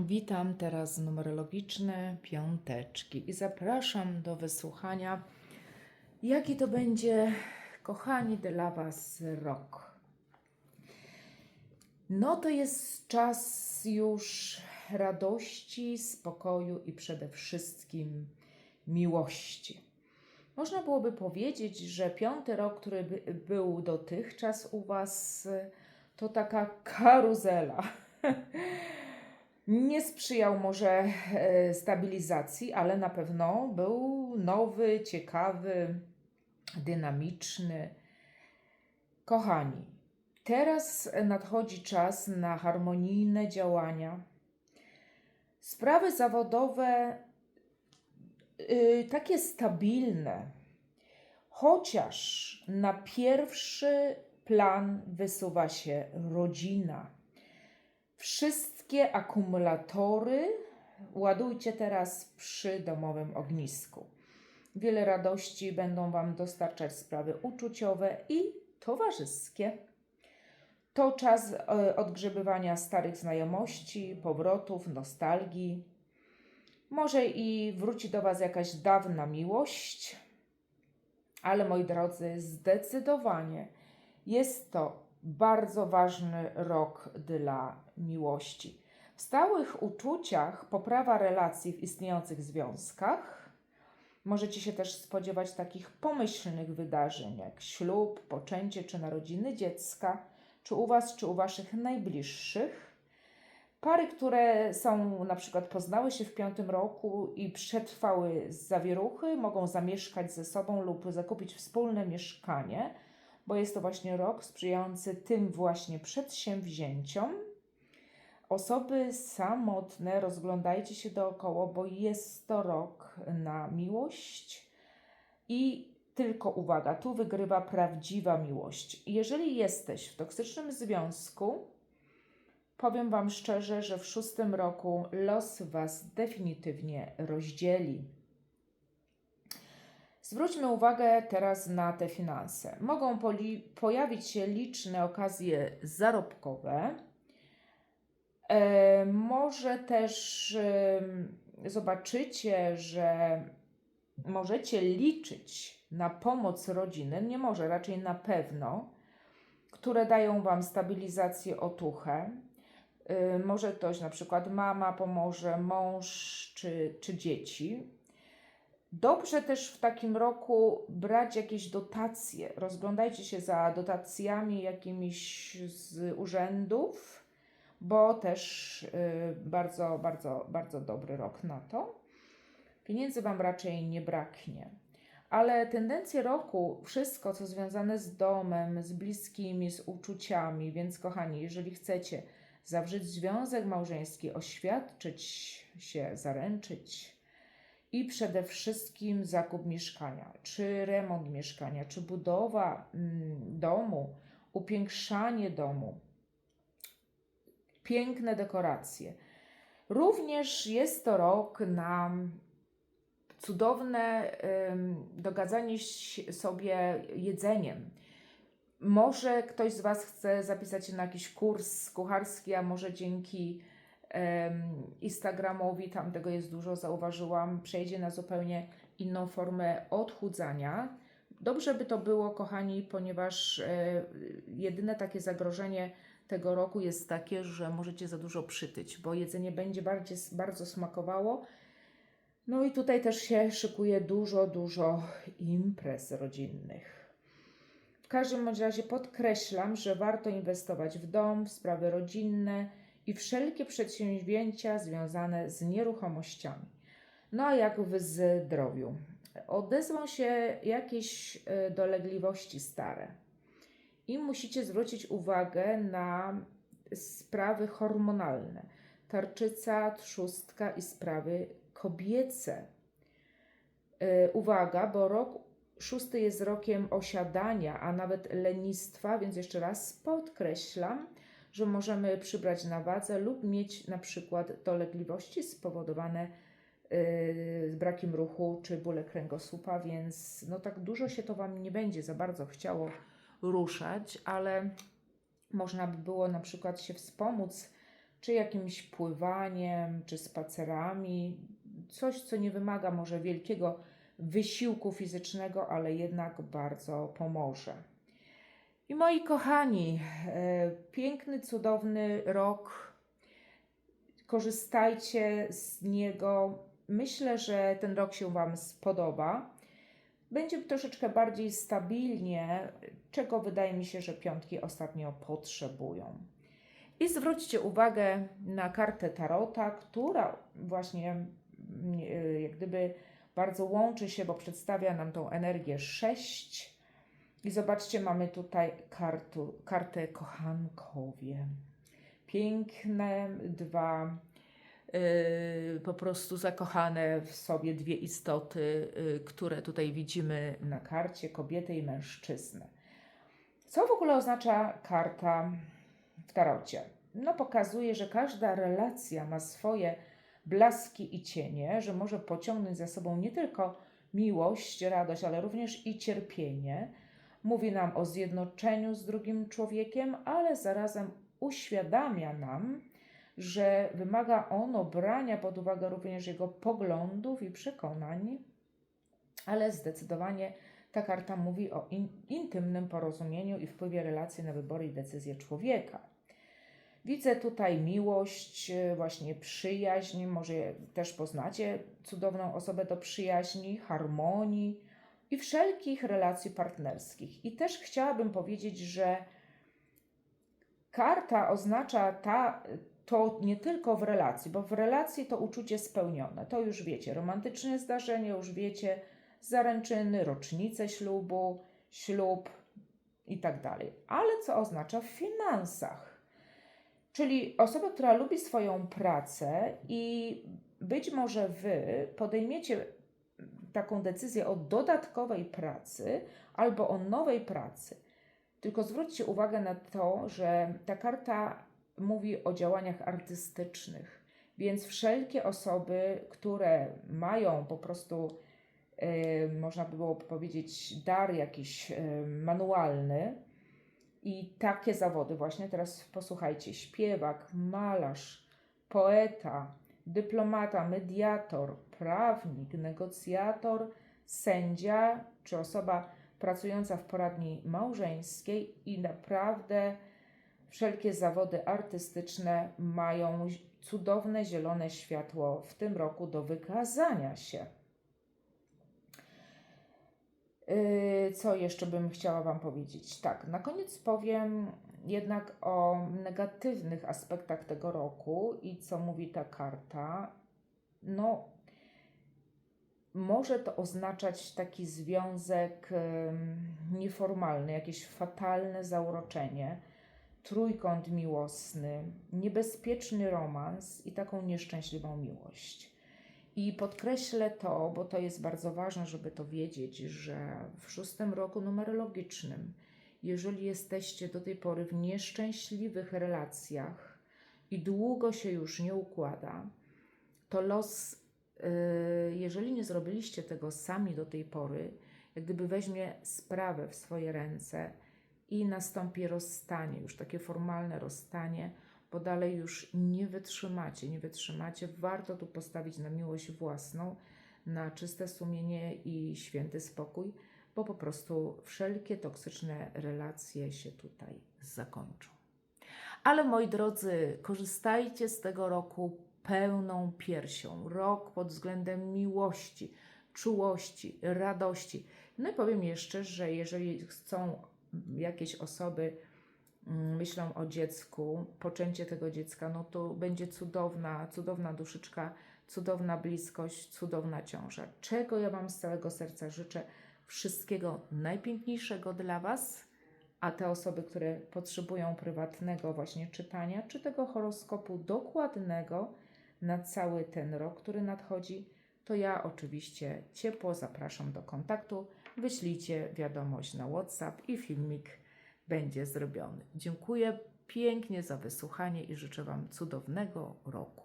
Witam teraz numerologiczne piąteczki i zapraszam do wysłuchania, jaki to będzie, kochani, dla Was rok. No to jest czas już radości, spokoju i przede wszystkim miłości. Można byłoby powiedzieć, że piąty rok, który by, był dotychczas u Was, to taka karuzela. Nie sprzyjał może e, stabilizacji, ale na pewno był nowy, ciekawy, dynamiczny. Kochani, teraz nadchodzi czas na harmonijne działania. Sprawy zawodowe y, takie stabilne, chociaż na pierwszy plan wysuwa się rodzina. Wszystkie akumulatory ładujcie teraz przy domowym ognisku. Wiele radości będą Wam dostarczać sprawy uczuciowe i towarzyskie. To czas e, odgrzebywania starych znajomości, powrotów, nostalgii. Może i wróci do Was jakaś dawna miłość, ale moi drodzy, zdecydowanie jest to bardzo ważny rok dla miłości. W stałych uczuciach poprawa relacji w istniejących związkach. Możecie się też spodziewać takich pomyślnych wydarzeń jak ślub, poczęcie czy narodziny dziecka, czy u Was, czy u Waszych najbliższych. Pary, które są na przykład poznały się w piątym roku i przetrwały zawieruchy, mogą zamieszkać ze sobą lub zakupić wspólne mieszkanie bo jest to właśnie rok sprzyjający tym właśnie przedsięwzięciom. Osoby samotne, rozglądajcie się dookoła, bo jest to rok na miłość i tylko uwaga, tu wygrywa prawdziwa miłość. Jeżeli jesteś w toksycznym związku, powiem Wam szczerze, że w szóstym roku los Was definitywnie rozdzieli. Zwróćmy uwagę teraz na te finanse. Mogą pojawić się liczne okazje zarobkowe. E, może też e, zobaczycie, że możecie liczyć na pomoc rodziny, nie może, raczej na pewno, które dają Wam stabilizację, otuchę. E, może ktoś, na przykład mama pomoże, mąż czy, czy dzieci Dobrze też w takim roku brać jakieś dotacje. Rozglądajcie się za dotacjami jakimiś z urzędów, bo też y, bardzo, bardzo, bardzo dobry rok na to. Pieniędzy Wam raczej nie braknie. Ale tendencje roku, wszystko co związane z domem, z bliskimi, z uczuciami, więc kochani, jeżeli chcecie zawrzeć związek małżeński, oświadczyć się, zaręczyć, i przede wszystkim zakup mieszkania, czy remont mieszkania, czy budowa mm, domu, upiększanie domu, piękne dekoracje. Również jest to rok na cudowne dogadzanie sobie jedzeniem. Może ktoś z Was chce zapisać się na jakiś kurs kucharski, a może dzięki Instagramowi, tam tego jest dużo, zauważyłam, przejdzie na zupełnie inną formę odchudzania. Dobrze by to było, kochani, ponieważ e, jedyne takie zagrożenie tego roku jest takie, że możecie za dużo przytyć, bo jedzenie będzie bardziej, bardzo smakowało. No i tutaj też się szykuje dużo, dużo imprez rodzinnych. W każdym razie podkreślam, że warto inwestować w dom, w sprawy rodzinne, i wszelkie przedsięwzięcia związane z nieruchomościami. No a jak w zdrowiu? Odezwą się jakieś e, dolegliwości stare i musicie zwrócić uwagę na sprawy hormonalne. Tarczyca, trzustka i sprawy kobiece. E, uwaga, bo rok szósty jest rokiem osiadania, a nawet lenistwa, więc jeszcze raz podkreślam, że możemy przybrać na wadze lub mieć na przykład dolegliwości spowodowane yy, brakiem ruchu czy bóle kręgosłupa, więc no tak dużo się to Wam nie będzie za bardzo chciało ruszać, ale można by było na przykład się wspomóc czy jakimś pływaniem, czy spacerami. Coś, co nie wymaga może wielkiego wysiłku fizycznego, ale jednak bardzo pomoże. I moi kochani, e, piękny, cudowny rok. Korzystajcie z niego. Myślę, że ten rok się Wam spodoba. Będzie troszeczkę bardziej stabilnie, czego wydaje mi się, że piątki ostatnio potrzebują. I zwróćcie uwagę na kartę Tarota, która właśnie mm, e, jak gdyby bardzo łączy się, bo przedstawia nam tą energię 6. I zobaczcie, mamy tutaj kartu, kartę kochankowie. Piękne dwa yy, po prostu zakochane w sobie dwie istoty, yy, które tutaj widzimy na karcie, kobietę i mężczyznę. Co w ogóle oznacza karta w tarocie? No pokazuje, że każda relacja ma swoje blaski i cienie, że może pociągnąć za sobą nie tylko miłość, radość, ale również i cierpienie. Mówi nam o zjednoczeniu z drugim człowiekiem, ale zarazem uświadamia nam, że wymaga ono brania pod uwagę również jego poglądów i przekonań, ale zdecydowanie ta karta mówi o in, intymnym porozumieniu i wpływie relacji na wybory i decyzje człowieka. Widzę tutaj miłość, właśnie przyjaźń, może też poznacie cudowną osobę do przyjaźni, harmonii i wszelkich relacji partnerskich. I też chciałabym powiedzieć, że karta oznacza ta, to nie tylko w relacji, bo w relacji to uczucie spełnione, to już wiecie, romantyczne zdarzenie, już wiecie, zaręczyny, rocznice ślubu, ślub i tak dalej. Ale co oznacza w finansach? Czyli osoba, która lubi swoją pracę i być może wy podejmiecie taką decyzję o dodatkowej pracy albo o nowej pracy. Tylko zwróćcie uwagę na to, że ta karta mówi o działaniach artystycznych, więc wszelkie osoby, które mają po prostu, yy, można by było powiedzieć, dar jakiś yy, manualny, i takie zawody właśnie teraz posłuchajcie: śpiewak, malarz, poeta, dyplomata, mediator, prawnik, negocjator, sędzia czy osoba pracująca w poradni małżeńskiej i naprawdę wszelkie zawody artystyczne mają cudowne zielone światło w tym roku do wykazania się. Yy, co jeszcze bym chciała Wam powiedzieć? Tak, na koniec powiem jednak o negatywnych aspektach tego roku i co mówi ta karta. No, może to oznaczać taki związek nieformalny, jakieś fatalne zauroczenie, trójkąt miłosny, niebezpieczny romans i taką nieszczęśliwą miłość. I podkreślę to, bo to jest bardzo ważne, żeby to wiedzieć, że w szóstym roku numerologicznym, jeżeli jesteście do tej pory w nieszczęśliwych relacjach i długo się już nie układa, to los, yy, jeżeli nie zrobiliście tego sami do tej pory, jak gdyby weźmie sprawę w swoje ręce i nastąpi rozstanie, już takie formalne rozstanie bo dalej już nie wytrzymacie, nie wytrzymacie. Warto tu postawić na miłość własną, na czyste sumienie i święty spokój, bo po prostu wszelkie toksyczne relacje się tutaj zakończą. Ale moi drodzy, korzystajcie z tego roku pełną piersią. Rok pod względem miłości, czułości, radości. No i powiem jeszcze, że jeżeli chcą jakieś osoby, Mm, myślą o dziecku, poczęcie tego dziecka, no to będzie cudowna, cudowna duszyczka, cudowna bliskość, cudowna ciąża. Czego ja Wam z całego serca życzę? Wszystkiego najpiękniejszego dla Was, a te osoby, które potrzebują prywatnego właśnie czytania, czy tego horoskopu dokładnego na cały ten rok, który nadchodzi, to ja oczywiście ciepło zapraszam do kontaktu. Wyślijcie wiadomość na WhatsApp i filmik będzie zrobiony. Dziękuję pięknie za wysłuchanie i życzę Wam cudownego roku.